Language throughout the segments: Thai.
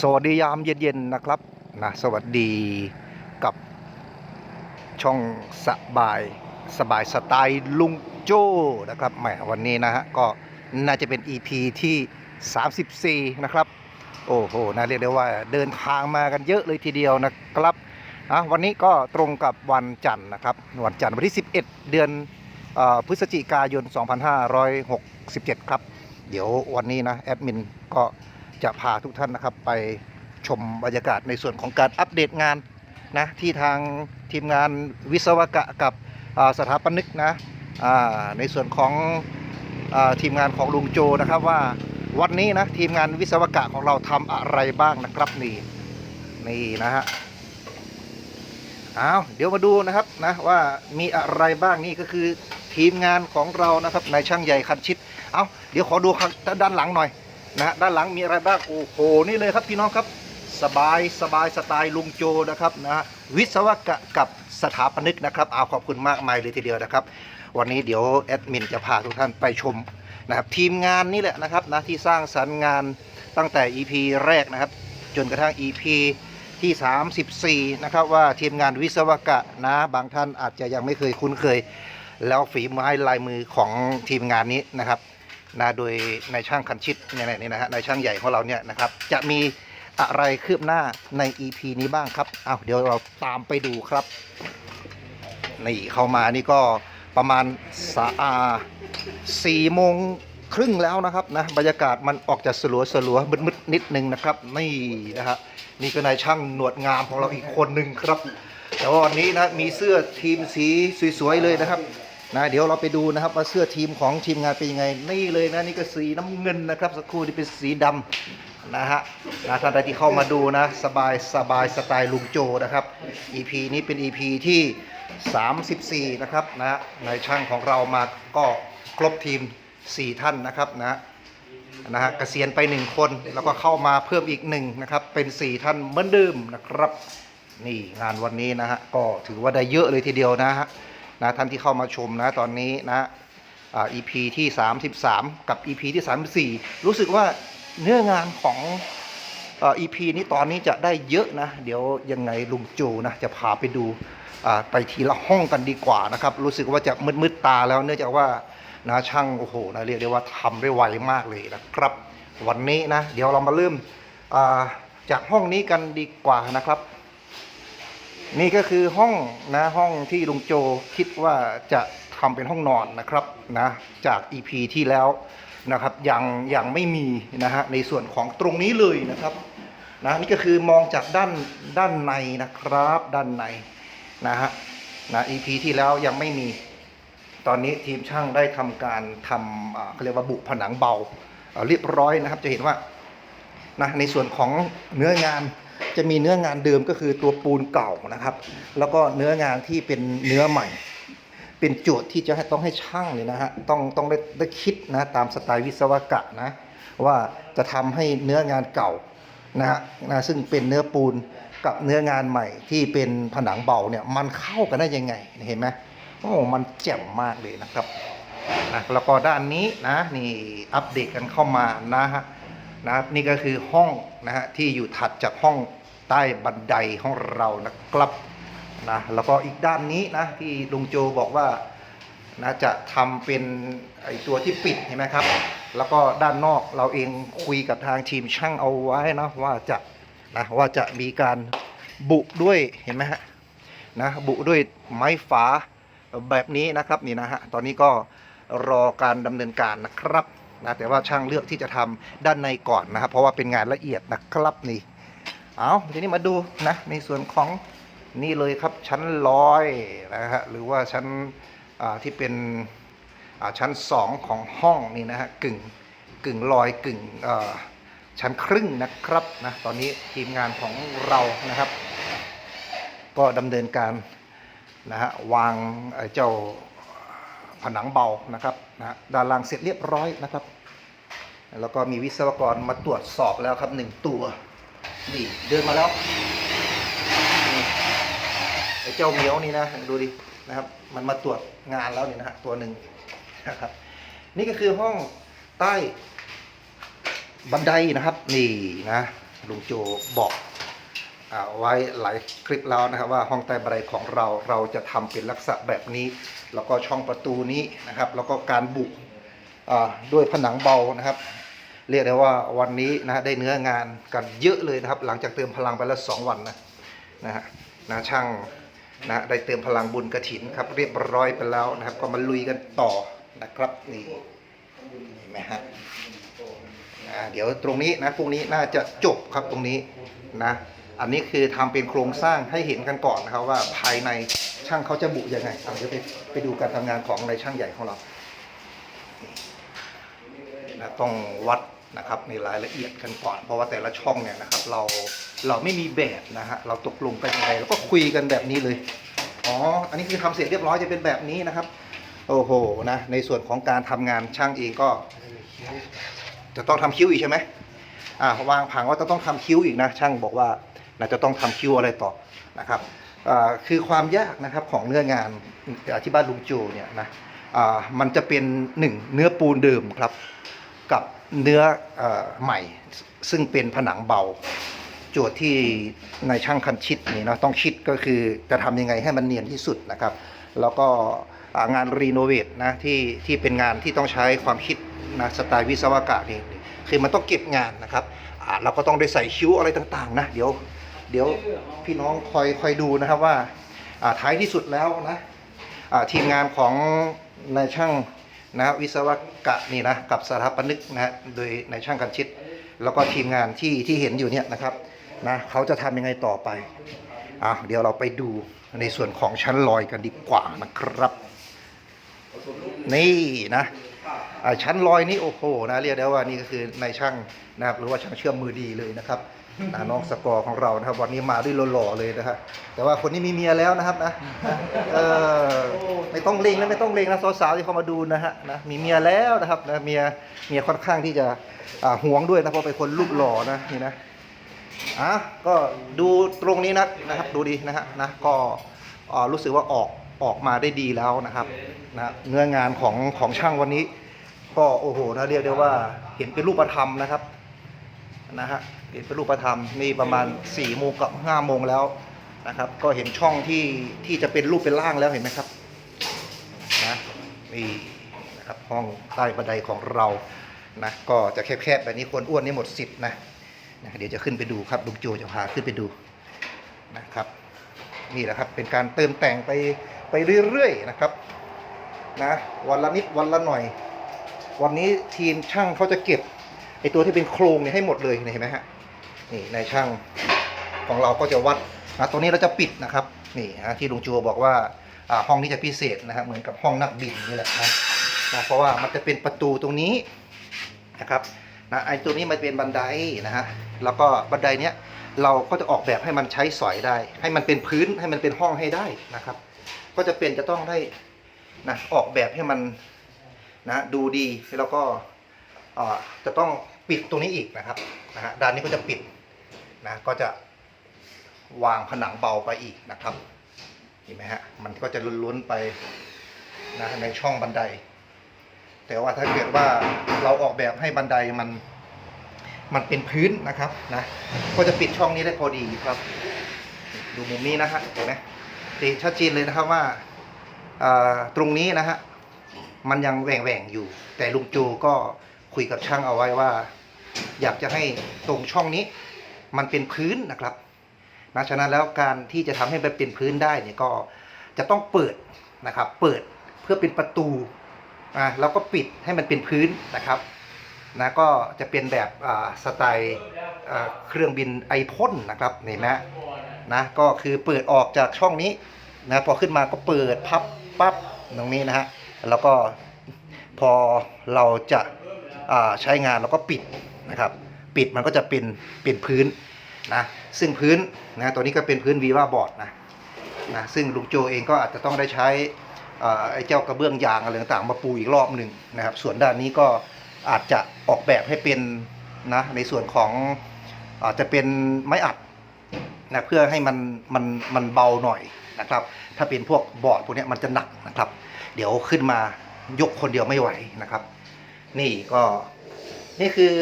สวัสดียามเย็นๆนะครับนะสวัสดีกับช่องสบายสบายสไตล์ลุงโจ้นะครับแหมวันนี้นะฮะก็น่าจะเป็น EP ที่ 34 นะครับ โอ้โหน่าเรียกได้ว่าเดินทางมากันเยอะเลยทีเดียวนะครับอะวันนี้ก็ตรงกับวันจันทร์นะครับ วันจันทร์วันที่ 11 เดือนเอ่อพฤศจิกายน 2567 ครับ เดี๋ยววันนี้นะแอดมินก็ จะพาทุกท่านนะครับ ไปชมบรรยากาศในส่วนของการอัปเดตงานนะที่ทางทีมงานวิศวกะกับสถาปนิกนะในส่วนของอทีมงานของลุงโจนะครับว่าวันนี้นะทีมงานวิศวกะของเราทำอะไรบ้างนะครับนี่นี่นะฮะเอาเดี๋ยวมาดูนะครับนะว่ามีอะไรบ้างนี่ก็คือทีมงานของเรานะครับนายช่างใหญ่คันชิดเอาเดี๋ยวขอดูด้านหลังหน่อย นะฮะด้านหลังมีอะไรบ้างโอ้โหนี่เลยครับพี่น้องครับสบายสบายสไตล์ลุงโจนะครับนะวิศวกะกับสถาปนิกนะครับเอาขอบคุณมากมายเลยทีเดียวนะครับ วันนี้เดี๋ยวแอดมินจะพาทุกท่านไปชมนะครับทีมงานนี่แหละนะครับนะที่สร้างสรรค์งานตั้งแต่ EP แรกนะครับ จนกระทั่ง EP ที่ 34 นะครับว่าทีมงานวิศวกะนะบางท่านอาจจะยังไม่เคยคุ้นเคย แล้วฝีไม้ลายมือของทีมงานนี้นะครับ นะโดยนายช่างคันชิตเนี่ยนี่นะฮะนายช่างใหญ่ของเราเนี่ยนะครับ จะมีอะไรคืบหน้าใน EP นี้บ้างครับเอาเดี๋ยวเราตามไปดูครับนี่เข้ามานี่ก็ประมาณสาอาสี่โมงครึ่งแล้วนะครับนะบรรยากาศมันออกจะสลัวสลัวมืดๆนิดนึงนะครับนี่นะฮะนี่ก็นายช่างหนวดงามของเราอีกคนหนึ่งครับ แต่ว่าวันนี้นะมีเสื้อทีมสีสวยๆเลยนะครับ นะเดี๋ยวเราไปดูนะครับว่าเสื้อทีมของทีมงานเป็นยังไง นี่เลยนะนี่ก็สีน้ำเงินนะครับ สักครู่นี่เป็นสีดำนะฮะนะท่านใดที่เข้ามาดูนะสบายสบายสไตล์ลุงโจนะครับ EP นี้เป็น EP ที่ 34 นะครับนะในช่างของเรามาก็ครบทีม 4 ท่านนะครับนะนะฮะเกษียณไป 1 คนแล้วก็เข้ามาเพิ่มอีกหนึ่งนะครับเป็น 4 ท่านเหมือนเดิมนะครับ นี่งานวันนี้นะฮะก็ถือว่าได้เยอะเลยทีเดียวนะฮะ นะท่านที่เข้ามาชมนะตอนนี้นะอ่า EP ที่ 33 กับ EP ที่ 34 รู้สึกว่าเนื้องานของอ่อ EP นี้ตอนนี้จะได้เยอะนะ เดี๋ยวยังไงลุงจูนะจะพาไปดูอ่าไปทีละห้องกันดีกว่านะครับ รู้สึกว่าจะมืดๆตาแล้วเนื่องจากว่านะช่างโอ้โหนะเรียกได้ว่าทำได้ไวมากเลยนะครับ วันนี้นะ เดี๋ยวเรามาเริ่มอ่าจากห้องนี้กันดีกว่านะครับ นี่ก็คือห้องนะห้องที่ลุงโจคิดว่าจะทำเป็นห้องนอนนะครับนะจาก EP ที่แล้วนะครับยังยังไม่มีนะฮะในส่วนของตรงนี้เลยนะครับนะนี่ก็คือมองจากด้านด้านในนะครับด้านในนะฮะนะ EP ที่แล้วยังไม่มีตอนนี้ทีมช่างได้ทำการทำเขาเรียกว่าบุผนังเบาเรียบร้อยนะครับจะเห็นว่านะในส่วนของเนื้องาน จะมีเนื้องานเดิมก็คือตัวปูนเก่านะครับ แล้วก็เนื้องานที่เป็นเนื้อใหม่ เป็นโจทย์ที่จะให้ต้องให้ช่างเนี่ยนะฮะต้องต้องได้ได้คิดนะตามสไตล์วิศวกะนะว่าจะทำให้เนื้องานเก่านะฮะนะซึ่งเป็นเนื้อปูนกับเนื้องานใหม่ที่เป็นผนังเบาเนี่ยมันเข้ากันได้ยังไงเห็นไหมโอ้มันแจ่มมากเลยนะครับนะแล้วก็ด้านนี้นะนี่อัปเดตกันเข้ามานะฮะ นะครับนี่ก็คือห้องนะฮะที่อยู่ถัดจากห้องใต้บันไดของเรานะครับนะแล้วก็อีกด้านนี้นะที่ลุงโจบอกว่านะจะทำเป็นไอตัวที่ปิดเห็นไหมครับ แล้วก็ด้านนอกเราเองคุยกับทางทีมช่างเอาไว้นะว่าจะนะว่าจะมีการบุด้วยเห็นไหมฮะนะบุด้วยไม้ฝาแบบนี้นะครับนี่นะฮะตอนนี้ก็รอการดำเนินการนะครับ นะแต่ว่าช่างเลือกที่จะทำด้านในก่อนนะครับ เพราะว่าเป็นงานละเอียดนะครับนี่เอาทีนี้มาดูนะในส่วนของนี่เลยครับชั้นลอยนะฮะหรือว่าชั้นที่เป็นชั้นสองของห้องนี่นะฮะกึ่งกึ่งลอยกึ่งชั้นครึ่งนะครับนะตอนนี้ทีมงานของเรานะครับ ก็ดำเนินการนะฮะวางเจ้า ผนังเบานะครับนะฮะด้านล่างเสร็จเรียบร้อยนะครับ แล้วก็มีวิศวกรมาตรวจสอบแล้วครับหนึ่งตัว นี่เดินมาแล้วไอ้เจ้าเหมียวนี่นะดูดินะครับ มันมาตรวจงานแล้วนี่นะฮะตัวหนึ่งนะครับ นี่ก็คือห้องใต้บันไดนะครับ นี่นะลุงโจบอก ไว้หลายคลิปแล้วนะครับว่าห้องใต้บันไดของเราเราจะทำเป็นลักษณะแบบนี้ แล้วก็ช่องประตูนี้นะครับ แล้วก็การบุด้วยผนังเบานะครับ เรียกได้ว่าวันนี้นะได้เนื้องานกันเยอะเลยนะครับ หลังจากเติมพลังไปแล้วสองวันนะนะฮะนะช่างนะได้เติมพลังบุญกระถินครับ เรียบร้อยไปแล้วนะครับ ก็มาลุยกันต่อนะครับนี่เห็นไหมฮะเดี๋ยวตรงนี้นะพรุ่งนี้น่าจะจบครับตรงนี้นะ อันนี้คือทำเป็นโครงสร้างให้เห็นกันก่อนนะครับว่าภายในช่างเขาจะบุยังไงเอาเดี๋ยวไปไปดูการทำงานของในช่างใหญ่ของเรานะต้องวัดนะครับในรายละเอียดกันก่อน เพราะว่าแต่ละช่องเนี่ยนะครับเราเราไม่มีแบบนะฮะเราตกลงกันยังไงเราก็คุยกันแบบนี้เลยอ๋ออันนี้คือทำเสร็จเรียบร้อยจะเป็นแบบนี้นะครับ โอ้โหนะในส่วนของการทำงานช่างเองก็ จะต้องทำคิ้วอีกใช่ไหมอ่าวางผังว่าจะต้องทำคิ้วอีกนะ ช่างบอกว่า นะจะต้องทำคิวอะไรต่อนะครับคือความยากนะครับของเนื้องานที่บ้านลุงโจเนี่ยนะมันจะเป็นหนึ่งเนื้อปูนเดิมครับกับเนื้ออใหม่ซึ่งเป็นผนังเบาจทย์ที่ในช่างคันชิดนี่เนาะต้องคิดก็คือจะทำยังไงให้มันเนียนที่สุดนะครับ แล้วก็งานรีโนเวทนะที่ที่เป็นงานที่ต้องใช้ความคิดนะสไตล์วิศวกรรมนี่คือมันต้องเก็บงานนะครับเราก็ต้องได้ใส่คิ้วอะไรต่างๆนะเดี๋ยว เดี๋ยวพี่น้องคอยคอยดูนะครับว่าอ่าท้ายที่สุดแล้วนะอ่าทีมงานของนายช่างนะวิศวกะนี่นะกับสถาปนิกนะฮะโดยในช่างกันชิด แล้วก็ทีมงานที่ที่เห็นอยู่เนี่ยนะครับนะเขาจะทำยังไงต่อไปอะเดี๋ยวเราไปดูในส่วนของชั้นลอยกันดีกว่านะครับ นี่นะชั้นลอยนี่โอ้โหนะเรียกได้ว่านี่ก็คือในช่างนะครับหรือว่าช่างเชื่อมมือดีเลยนะครับ นะน้องสกอร์ของเรานะครับ วันนี้มาด้วยหล่อๆเลยนะฮะแต่ว่าคนนี้มีเมียแล้วนะครับนะเออไม่ต้องเล็งนะไม่ต้องเล็งนะสาวๆที่เขามาดูนะฮะนะมีเมียแล้วนะครับนะเมียเมียค่อนข้างที่จะอ่าหวงด้วยนะเพราะเป็นคนรูปหล่อนะนี่นะอะก็ดูตรงนี้นะนะครับ ดูดีนะฮะนะก็อ่ารู้สึกว่าออกออกมาได้ดีแล้วนะครับนะเนื้องานของของช่างวันนี้ ก็โอ้โหนะเรียกได้ว่าเห็นเป็นรูปธรรมนะครับ นะฮะเห็นเป็นรูปธรรมนี่ประมาณ4ี่โมงกับห้าโมงแล้วนะครับ ก็เห็นช่องที่ที่จะเป็นรูปเป็นร่างแล้วเห็นไหมครับนะนี่นะครับห้องใต้บันไดของเรานะก็จะแคบๆแบบนี้คนอ้วนนี่หมดสิทธิ์นะนะเดี๋ยวจะขึ้นไปดูครับลุงโจจะพาขึ้นไปดูนะครับนี่แหละครับเป็นการเติมแต่งไปไปเรื่อยๆนะครับนะวันละนิดวันละหน่อย วันนี้ทีมช่างเขาจะเก็บ ไอตัวที่เป็นโครงเนี่ยให้หมดเลยเห็นไหมฮะนี่นายช่างของเราก็จะวัดนะตัวนี้เราจะปิดนะครับนี่ฮะที่ลุงจูบอกว่าอ่าห้องนี้จะพิเศษนะครับ เหมือนกับห้องนักบินนี่แหละนะนะเพราะว่ามันจะเป็นประตูตรงนี้นะครับนะไอตัวนี้มันเป็นบันไดนะฮะแล้วก็บันไดเนี้ยเราก็จะออกแบบให้มันใช้สอยได้ ให้มันเป็นพื้นให้มันเป็นห้องให้ได้นะครับ ก็จะเป็นจะต้องได้นะออกแบบให้มันนะดูดีแล้วก็อ่อจะต้อง ปิดตรงนี้อีกนะครับนะฮะด้านนี้ก็จะปิดนะก็จะวางผนังเบาไปอีกนะครับเห็นไหมฮะมันก็จะล้นๆไปนะในช่องบันได แต่ว่าถ้าเกิดว่าเราออกแบบให้บันไดมันมันเป็นพื้นนะครับนะก็จะปิดช่องนี้ได้พอดีครับ ดูมุมนี้นะฮะเห็นไหมเห็นชัดเจนเลยนะครับว่าตรงนี้นะฮะมันยังแหว่งแหว่งๆอยู่ แต่ลุงโจก็ คุยกับช่างเอาไว้ว่า อยากจะให้ตรงช่องนี้ มันเป็นพื้นนะครับนะฉะนั้นแล้วการที่จะทำให้มันเป็นพื้นได้เนี่ยก็จะต้องเปิดนะครับ เปิดเพื่อเป็นประตูอะแล้วก็ปิดให้มันเป็นพื้นนะครับนะก็จะเป็นแบบอ่าสไตล์อ่าเครื่องบินไอพ่นนะครับเห็นไหมนะก็คือเปิดออกจากช่องนี้นะพอขึ้นมาก็เปิดพับปั๊บตรงนี้นะฮะแล้วก็พอเราจะ ใช้งานเราก็ปิดนะครับ ปิดมันก็จะเป็นเป็นพื้นนะซึ่งพื้นนะตัวนี้ก็เป็นพื้นวีว่าบอร์ดนะนะซึ่งลุงโจเองก็อาจจะต้องได้ใช้ไอ้เจ้ากระเบื้องยางอะไรต่างๆมาปูอีกรอบหนึ่งนะครับ ส่วนด้านนี้ก็อาจจะออกแบบให้เป็นนะในส่วนของอาจจะเป็นไม้อัดนะเพื่อให้มันมันมันเบาหน่อยนะครับ ถ้าเป็นพวกบอร์ดพวกนี้มันจะหนักนะครับ เดี๋ยวขึ้นมายกคนเดียวไม่ไหวนะครับ นี่ก็นี่คือ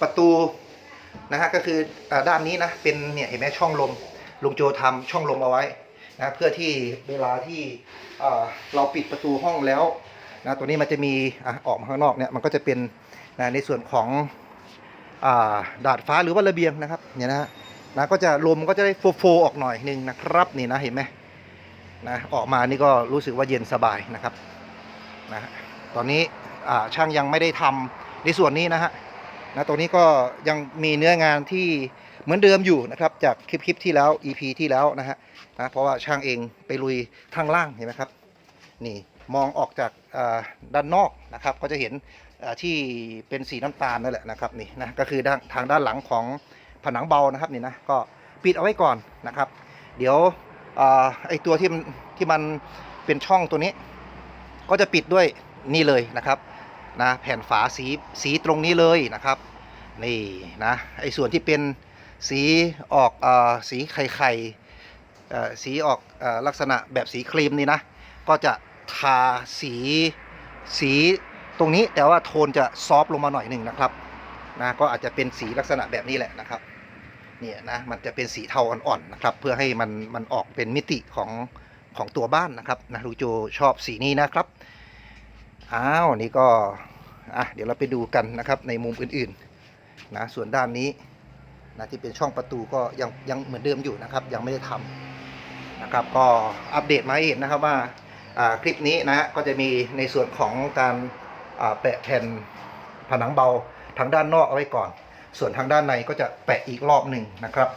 ประตูนะฮะก็คือด้านนี้นะเป็นเนี่ยเห็นไหมช่องลมลุงโจทำช่องลมเอาไว้นะเพื่อที่เวลาที่เราปิดประตูห้องแล้วนะตัวนี้มันจะมีอะออกมาข้างนอกเนี่ยมันก็จะเป็นนะในส่วนของอดาดฟ้าหรือว่าระเบียงนะครับเนี่ยนะนะก็จะลมก็จะได้โฟโฟออกหน่อยหนึงนะครับนี่นะเห็นไหมนะออกมานี่ก็รู้สึกว่าเย็นสบายนะครับนะตอนนี้ ช่างยังไม่ได้ทำในส่วนนี้นะฮะนะตรงนี้ก็ยังมีเนื้องานที่เหมือนเดิมอยู่นะครับจากคลิปคลิปที่แล้ว EP ที่แล้วนะฮะนะเพราะว่าช่างเองไปลุยทางล่างเห็นไหมครับนี่มองออกจากด้านนอกนะครับก็จะเห็นที่เป็นสีน้ำตาลนั่นแหละนะครับนี่นะก็คือาทางด้านหลังของผนังเบานะครับนี่นะก็ปิดเอาไว้ก่อนนะครับ เดี๋ยวอไอตัวที่มันที่มันเป็นช่องตัวนี้ ก็จะปิดด้วยนี่เลยนะครับ นะแผ่นฝาสีสีตรงนี้เลยนะครับนี่นะไอ้ส่วนที่เป็นสีออกอสีไข่ไข่อ่อสีออกอลักษณะแบบสีครีมนี่นะก็จะทาสีสีตรงนี้แต่ว่าโทนจะซอฟลงมาหน่อยหนึ่งนะครับนะก็อาจจะเป็นสีลักษณะแบบนี้แหละนะครับเนี่ยนะมันจะเป็นสีเทาอ่อนๆนะครับเพื่อให้มันมันออกเป็นมิติของของตัวบ้านนะครับนะลูโจชอบสีนี้นะครับ อ้าวนี่ก็อะเดี๋ยวเราไปดูกันนะครับในมุมอื่นๆนะส่วนด้านนี้นะที่เป็นช่องประตูก็ยังยังเหมือนเดิมอยู่นะครับ ยังไม่ได้ทำนะครับก็อัปเดตมาเห็นนะครับว่าคลิปนี้นะฮะก็จะมีในส่วนของการแปะแผ่นผนังเบาทางด้านนอกเอาไว้ก่อน ส่วนทางด้านในก็จะแปะอีกรอบหนึ่งนะครับ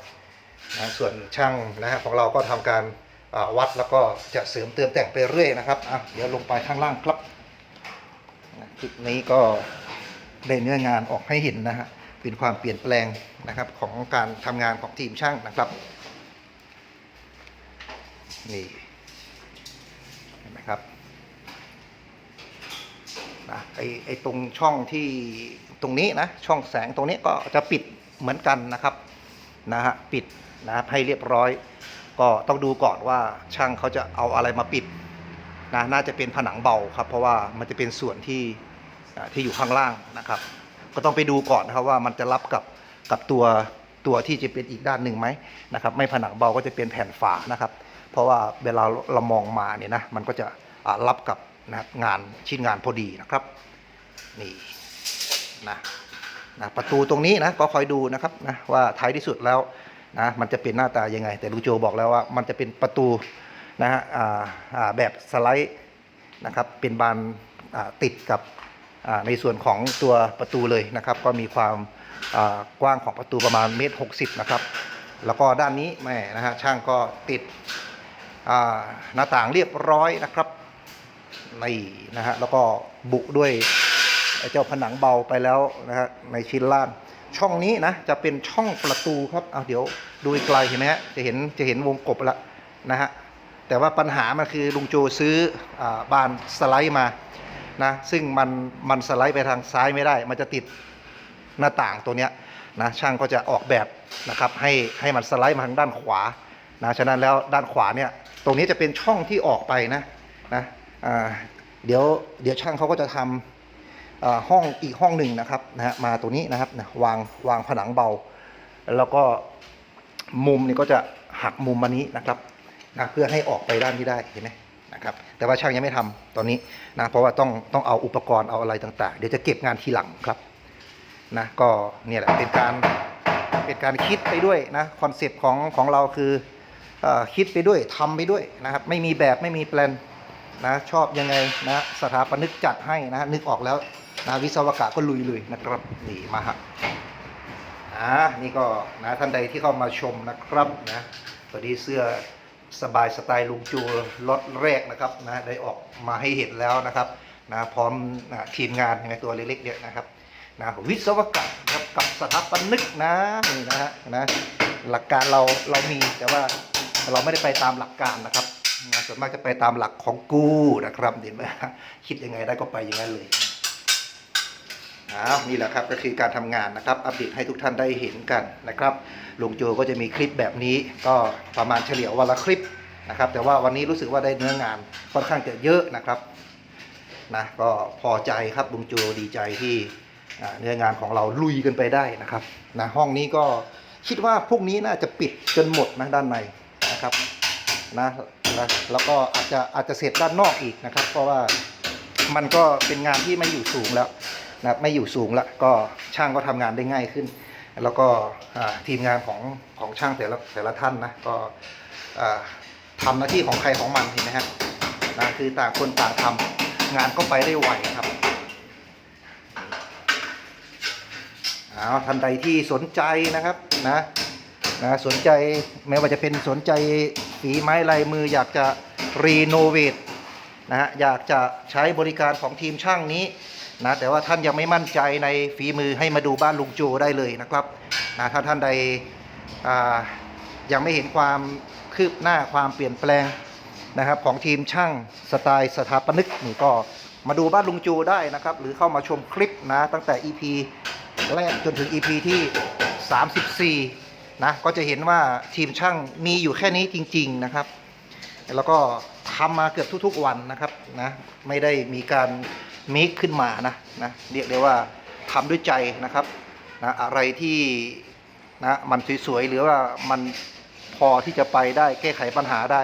นะส่วนช่างนะฮะของเราก็ทำการวัดแล้วก็จะเสริมเติมแต่งไปเรื่อยนะครับอะเดี๋ยวลงไปข้างล่างครับ คลิปนี้ก็ได้เนื้องานออกให้เห็นนะฮะเป็นความเปลี่ยนแปลงนะครับของการทำงานของทีมช่างนะครับนี่เห็นไหมครับนะไอไอตรงช่องที่ตรงนี้นะช่องแสงตรงนี้ก็จะปิดเหมือนกันนะครับนะฮะปิดนะครับให้เรียบร้อย ก็ต้องดูก่อนว่าช่างเขาจะเอาอะไรมาปิดนะน่าจะเป็นผนังเบาครับ เพราะว่ามันจะเป็นส่วนที่ ที่อยู่ข้างล่างนะครับ ก็ต้องไปดูก่อนนะครับว่ามันจะรับกับกับตัวตัวที่จะเป็นอีกด้านหนึ่งไหมนะครับ ไม่ผนังเบาก็จะเป็นแผ่นฝานะครับ เพราะว่าเวลาเรามองมาเนี่ยนะมันก็จะรับกับนะงานชิ้นงานพอดีนะครับนี่นะนะประตูตรงนี้นะก็คอยดูนะครับนะว่าท้ายที่สุดแล้วนะมันจะเป็นหน้าตายังไง แต่ลูโจบอกแล้วว่ามันจะเป็นประตูนะฮะแบบสไลด์นะครับเป็นบานติดกับ ในส่วนของตัวประตูเลยนะครับ ก็มีความกว้างของประตูประมาณเมตรหกสิบนะครับ แล้วก็ด้านนี้แม่นะฮะช่างก็ติดหน้าต่างเรียบร้อยนะครับนี่นะฮะแล้วก็บุด้วยเจ้าผนังเบาไปแล้วนะฮะในชิ้นล่างช่องนี้นะจะเป็นช่องประตูครับเอาเดี๋ยวดูไกลเห็นไหมฮะจะเห็นจะเห็นวงกบล้วนะฮะแต่ว่าปัญหามันคือลุงโจซื้ออบานสไลด์มา นะซึ่งมันมันสไลด์ไปทางซ้ายไม่ได้ มันจะติดหน้าต่างตัวเนี้ยนะช่างก็จะออกแบบนะครับให้ให้มันสไลด์มาทางด้านขวานะฉะนั้นแล้วด้านขวาเนี่ยตรงนี้จะเป็นช่องที่ออกไปนะนะเดี๋ยวเดี๋ยวช่างเขาก็จะทำห้องอีกห้องหนึ่งนะครับนะฮะมาตัวนี้นะครับนะวางวางผนังเบา แล้วก็มุมนี่ก็จะหักมุมมานี้นะครับนะเพื่อให้ออกไปด้านที่ได้เห็นไหม นะครับแต่ว่าช่างยังไม่ทำตอนนี้นะเพราะว่าต้องต้องเอาอุปกรณ์เอาอะไรต่างๆ เดี๋ยวจะเก็บงานทีหลังครับนะก็เนี่ยแหละเป็นการเป็นการคิดไปด้วยนะคอนเซปต์ของของเราคืออคิดไปด้วยทำไปด้วยนะครับไม่มีแบบไม่มีแปลนนะชอบยังไงนะสถาปนิกจัดให้นะนึกออกแล้วนะวิศวกะก็ลุยเลยนะครับนี่มาฮะอ่านี่ก็นะท่านใดที่เข้ามาชมนะครับนะพอดีเสื้อ สบายสไตล์ลุงจูล็อตแรกนะครับนะได้ออกมาให้เห็นแล้วนะครับนะพร้อมนะทีมงานในตัวเล็กๆเนี่ยนะครับนะวิศวกรรมนะครับกับสถาปนิกนะนี่นะฮะนะหลักการเราเรามีแต่ว่าเราไม่ได้ไปตามหลักการนะครับนะส่วนมากจะไปตามหลักของกูนะครับเห็นไหมคิดยังไงได้ก็ไปอย่างนั้นเลย อ้าวนี่แหละครับก็คือการทำงานนะครับอัปเดตให้ทุกท่านได้เห็นกันนะครับลุงโจก็จะมีคลิปแบบนี้ก็ประมาณเฉลี่ยวันละคลิปนะครับ แต่ว่าวันนี้รู้สึกว่าได้เนื้องานค่อนข้างจะเยอะนะครับนะก็พอใจครับลุงโจดีใจที่เนื้องานของเราลุยกันไปได้นะครับนะห้องนี้ก็คิดว่าพวกนี้น่าจะปิดจนหมดนะด้านในนะครับนะนะแล้วก็อาจจะอาจจะเสร็จด้านนอกอีกนะครับ เพราะว่ามันก็เป็นงานที่ไม่อยู่สูงแล้ว นะครับไม่อยู่สูงล้วก็ช่างก็ทำงานได้ง่ายขึ้น แล้วก็ทีมงานของของช่างแต่ละแต่ละท่านนะก็อ่าทำหน้าที่ของใครของมันเห็นไหมฮะนะคือต่างคนต่างทำงานก็ไปได้ไวครับเอาท่านใดที่สนใจนะครับนะนะสนใจไม่ว่าจะเป็นสนใจฝีไม้ลายมืออยากจะรีโนเวทนะฮะอยากจะใช้บริการของทีมช่างนี้ นะแต่ว่าท่านยังไม่มั่นใจในฝีมือให้มาดูบ้านลุงโจได้เลยนะครับนะถ้าท่านใดยังไม่เห็นความคืบหน้าความเปลี่ยนแปลงนะครับของทีมช่างสไตล์สถาปนิกนี่ก็มาดูบ้านลุงโจได้นะครับ หรือเข้ามาชมคลิปนะตั้งแต่ EP แรกจนถึง EP ที่ 34 นะก็จะเห็นว่าทีมช่างมีอยู่แค่นี้จริง ๆนะครับ แล้วก็ทำมาเกือบทุกๆวันนะครับนะไม่ได้มีการ มิกขึ้นมานะนะเรียกได้ว่าทำด้วยใจนะครับนะอะไรที่นะมันสวยๆหรือว่ามันพอที่จะไปได้แก้ไขปัญหาได้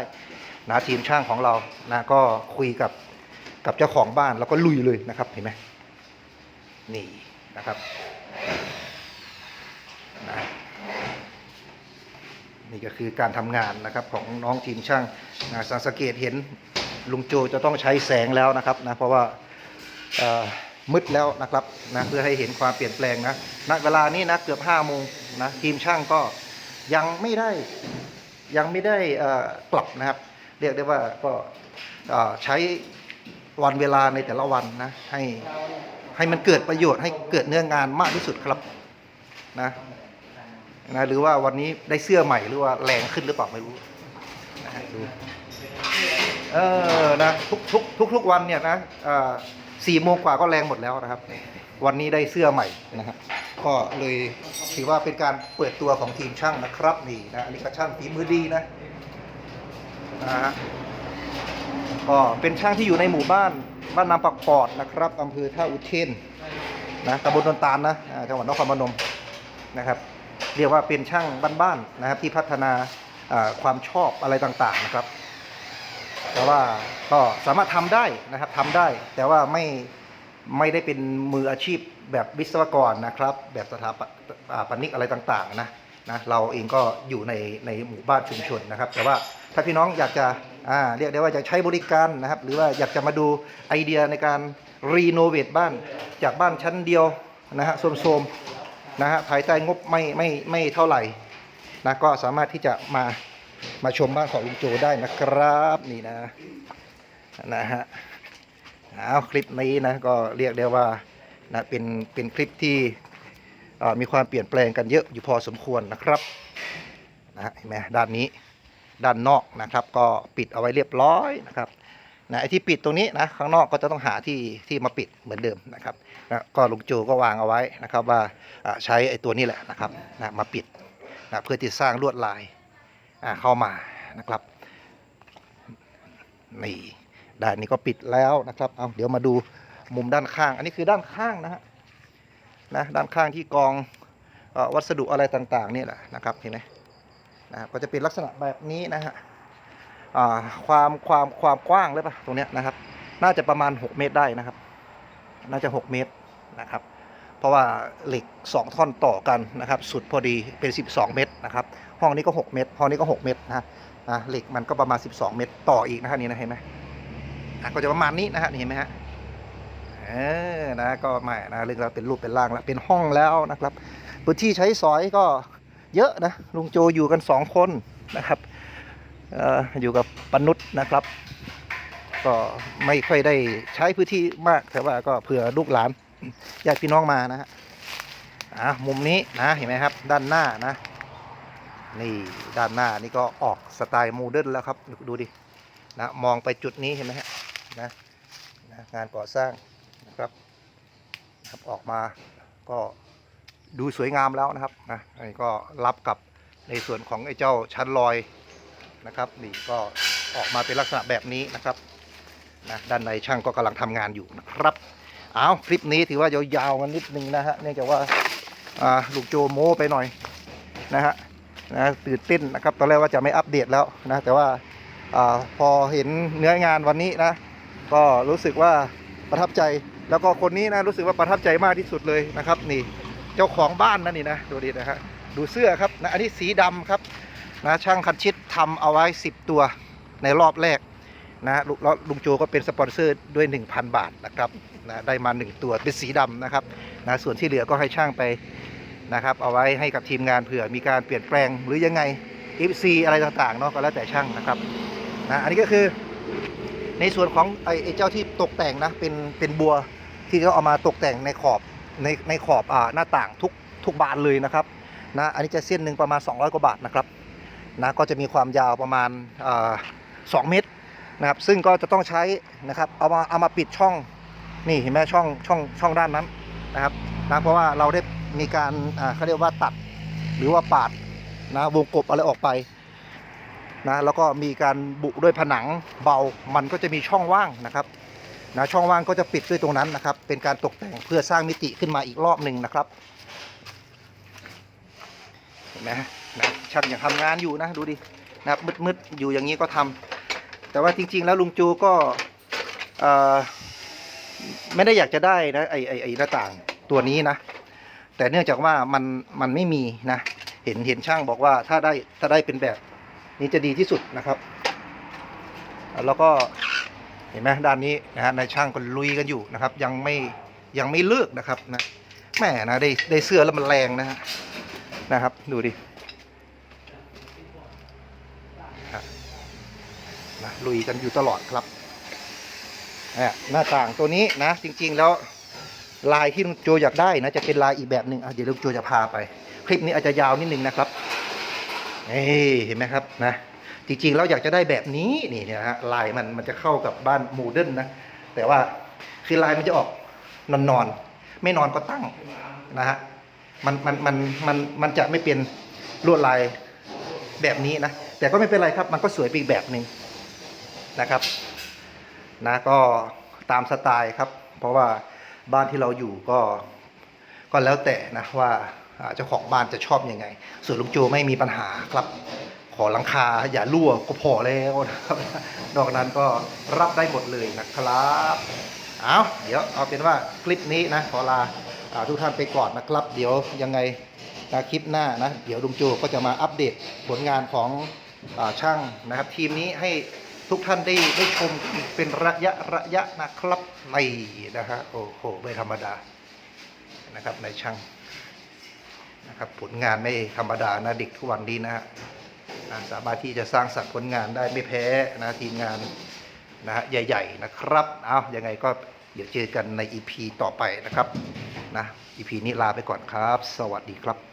นะทีมช่างของเรานะก็คุยกับกับเจ้าของบ้านแล้วก็ลุยเลยนะครับเห็นไหมนี่นะครับนะนี่ก็คือการทำงานนะครับของน้องทีมช่างนะสังเกตเห็นลุงโจจะต้องใช้แสงแล้วนะครับนะเพราะว่า มืดแล้วนะครับนะเพื่อให้เห็นความเปลี่ยนแปลงนะณเวลานี้นะเกือบ5โมงนะทีมช่างก็ยังไม่ได้ยังไม่ได้อ่อกลับนะครับ เรียกได้ว่าก็ใช้วันเวลาในแต่ละวันนะให้ให้มันเกิดประโยชน์ให้เกิดเนื้องานมากที่สุดครับนะนะหรือว่าวันนี้ได้เสื้อใหม่หรือว่าแรงขึ้นหรือเปล่าไม่รู้นะฮะดูเออนะทุกทุกทุกทุกวันเนี่ยนะ สี่โมงกว่าก็แรงหมดแล้วนะครับ วันนี้ได้เสื้อใหม่นะครับ ก็เลยถือว่าเป็นการเปิดตัวของทีมช่างนะครับนี่นะอันนี้ก็ช่างฝีมือดีนะนะฮะก็เป็นช่างที่อยู่ในหมู่บ้านบ้านนาปักปอดนะครับอำเภอท่าอุเทนนะตำบลดอนตาลนะจังหวัดนครพนมนะครับ เรียกว่าเป็นช่างบ้านๆนะครับที่พัฒนาความชอบอะไรต่างๆนะครับ แต่ว่าก็สามารถทำได้นะครับทำได้ แต่ว่าไม่ไม่ได้เป็นมืออาชีพแบบวิศวกรนะครับ แบบสถาปปนิกอะไรต่างๆนะนะเราเองก็อยู่ในในหมู่บ้านชุมชนนะครับ แต่ว่าถ้าพี่น้องอยากจะอ่าเรียกได้ว่าอยากใช้บริการนะครับ หรือว่าอยากจะมาดูไอเดียในการรีโนเวทบ้านจากบ้านชั้นเดียวนะฮะโทรมๆนะฮะภายใต้งบไม่ไม่ไม่เท่าไหร่นะก็สามารถที่จะมา มาชมบ้านของลุงโจได้นะครับนี่นะนะฮะเอาคลิปนี้นะก็เรียกได้ว่านะเป็นเป็นคลิปที่มีความเปลี่ยนแปลงกันเยอะอยู่พอสมควรนะครับนะฮะเห็นไหมด้านนี้ด้านนอกนะครับก็ปิดเอาไว้เรียบร้อยนะครับนะไอ้ที่ปิดตรงนี้นะข้างนอกก็จะต้องหาที่ที่มาปิดเหมือนเดิมนะครับนะก็ลุงโจก็วางเอาไว้นะครับว่าใช้ไอ้ตัวนี้แหละนะครับนะมาปิดนะเพื่อที่สร้างลวดลาย เข้ามานะครับนี่ด้านนี้ก็ปิดแล้วนะครับ เอาเดี๋ยวมาดูมุมด้านข้าง อันนี้คือด้านข้างนะฮะนะด้านข้างที่กองอวัสดุอะไรต่างๆนี่แหละนะครับเห็นไหมนะครับก็จะเป็นลักษณะแบบนี้นะฮะความความความกว้างเลยปะตรงเนี้ยนะครับ น่าจะประมาณ 6 เมตรได้นะครับ น่าจะ 6 เมตรนะครับ เพราะว่าเหล็ก 2 ท่อนต่อกันนะครับ สุดพอดีเป็น 12 เมตรนะครับ ห้องนี้ก็ 6 เมตร ห้องนี้ก็ 6 เมตรนะฮะเหล็กมันก็ประมาณ 12 เมตรต่ออีกนะฮะนี่นะเห็นไหมก็จะประมาณนี้นะฮะนี่เห็นไหมฮะเออนะก็ไม่นะเรื่องเราเป็นรูปเป็นร่างแล้วเป็นห้องแล้วนะครับพื้นที่ใช้สอยก็เยอะนะลุงโจอยู่กัน 2 คนนะครับอออยู่กับปนุษย์นะครับ ก็ไม่ค่อยได้ใช้พื้นที่มากแต่ว่าก็เผื่อลูกหลาน ญาติพี่น้องมานะฮะอะมุมนี้นะเห็นไหมครับ ด้านหน้านะ นี่ด้านหน้านี่ก็ออกสไตล์โมเดิร์นแล้วครับดูดูดินะมองไปจุดนี้เห็นไหมฮะนะนะงานก่อสร้างนะครับนะครับออกมาก็ดูสวยงามแล้วนะครับนะอันนี้ก็รับกับในส่วนของไอ้เจ้าชั้นลอยนะครับ นี่ก็ออกมาเป็นลักษณะแบบนี้นะครับนะด้านในช่างก็กำลังทำงานอยู่นะครับ เอาคลิปนี้ถือว่ายาวๆกันนิดนึงนะฮะเนื่องจากว่าลูกโจโม้ไปหน่อยนะฮะนะตื่นเต้นนะครับตอนแรกว่าจะไม่อัปเดตแล้วนะแต่ว่าอพอเห็นเนื้องานวันนี้นะ ก็รู้สึกว่าประทับใจแล้วก็คนนี้นะรู้สึกว่าประทับใจมากที่สุดเลยนะครับ นี่เจ้าของบ้านนั่นนี่นะดูดินะฮะดูเสื้อครับนะอันนี้สีดำครับนะช่างคันชิดทำเอาไว้ 10 ตัวในรอบแรกนะลุแล้วลุงโจก็เป็นสปอนเซอร์ด้วย 1,000 บาทนะครับ นะได้มา 1 ตัวเป็นสีดำนะครับนะส่วนที่เหลือก็ให้ช่างไปนะครับเอาไว้ให้กับทีมงานเผื่อมีการเปลี่ยนแปลงหรือยังไง FC อะไรต่างๆเนาะก็แล้วแต่ช่างนะครับนะอันนี้ก็คือในส่วนของไอ้เจ้าที่ตกแต่งนะเป็นเป็นบัวที่เขาเอามาตกแต่งในขอบในในขอบอ่าหน้าต่างทุกทุกบานเลยนะครับนะอันนี้จะเส้นหนึ่งประมาณ 200 กว่าบาทนะครับนะก็จะมีความยาวประมาณสองเมตรนะครับซึ่งก็จะต้องใช้นะครับเอามาเอามาปิดช่อง นี่เห็นไหมช่องช่องช่องด้านนั้นนะครับนะเพราะว่าเราได้มีการอ่าเขาเรียกว่าตัดหรือว่าปาดนะวงกบอะไรออกไปนะแล้วก็มีการบุด้วยผนังเบา มันก็จะมีช่องว่างนะครับนะช่องว่างก็จะปิดด้วยตรงนั้นนะครับ เป็นการตกแต่งเพื่อสร้างมิติขึ้นมาอีกรอบหนึ่งนะครับเห็นไหมนะช่างยังทำงานอยู่นะดูดินะมืดๆอยู่อย่างนี้ก็ทำแต่ว่าจริง ๆ แล้วลุงจูก็เอ่อ ไม่ได้อยากจะได้นะไอไอไอหน้าต่างตัวนี้นะ แต่เนื่องจากว่ามันมันไม่มีนะ เห็นเห็นช่างบอกว่าถ้าได้ถ้าได้เป็นแบบนี้จะดีที่สุดนะครับ แล้วก็เห็นไหมด้านนี้นะฮะนายช่างก็ลุยกันอยู่นะครับ ยังไม่ยังไม่เลิกนะครับนะแม่นะได้ได้เสื้อแล้วมันแรงนะฮะนะครับ ดูดินะลุยกันอยู่ตลอดครับ หน้าต่างตัวนี้นะ จริง ๆ แล้วลายที่ลุงโจอยากได้นะจะเป็นลายอีกแบบหนึ่งเดี๋ยวลุงโจจะพาไป คลิปนี้อาจจะยาวนิดนึงนะครับนี่เห็นไหมครับนะจริงๆเราอยากจะได้แบบนี้นี่เนี่ยนะฮะลายมันมันจะเข้ากับบ้านโมเดิร์นนะแต่ว่าคือลายมันจะออกนอนนอนไม่นอนก็ตั้งนะฮะมันมันมันมันมันจะไม่เป็นลวดลายแบบนี้นะแต่ก็ไม่เป็นไรครับมันก็สวยไปอีกแบบหนึ่งนะครับ นะก็ตามสไตล์ครับ เพราะว่าบ้านที่เราอยู่ก็ก็แล้วแต่นะว่าเจ้าของบ้านจะชอบอยังไง ส่วนลุงโจไม่มีปัญหาครับ ขอหลังคาอย่ารั่วก็พอแล้วนะครับนอกนั้นก็รับได้หมดเลยนะครับเอาเดี๋ยวเอาเป็นว่าคลิปนี้นะขอลาอทุกท่านไปก่อนนะครับ เดี๋ยวยังไงนะคลิปหน้านะ เดี๋ยวลุงโจก็จะมาอัปเดตผลงานของอช่างนะครับ ทีมนี้ให้ ทุกท่านได้ได้ชมเป็นระยะระยะนะครับในนะฮะโอ้โหไม่ธรรมดานะครับในช่างนะครับผลงานไม่ธรรมดานะเด็กทุกวันนี้นะฮะสามารถที่จะสร้างสรรค์ผลงานได้ไม่แพ้นะทีมงานนะฮะใหญ่ ๆนะครับเอายังไงก็เดี๋ยวเจอกันใน EP ต่อไปนะครับนะ EP นี้ลาไปก่อนครับ สวัสดีครับ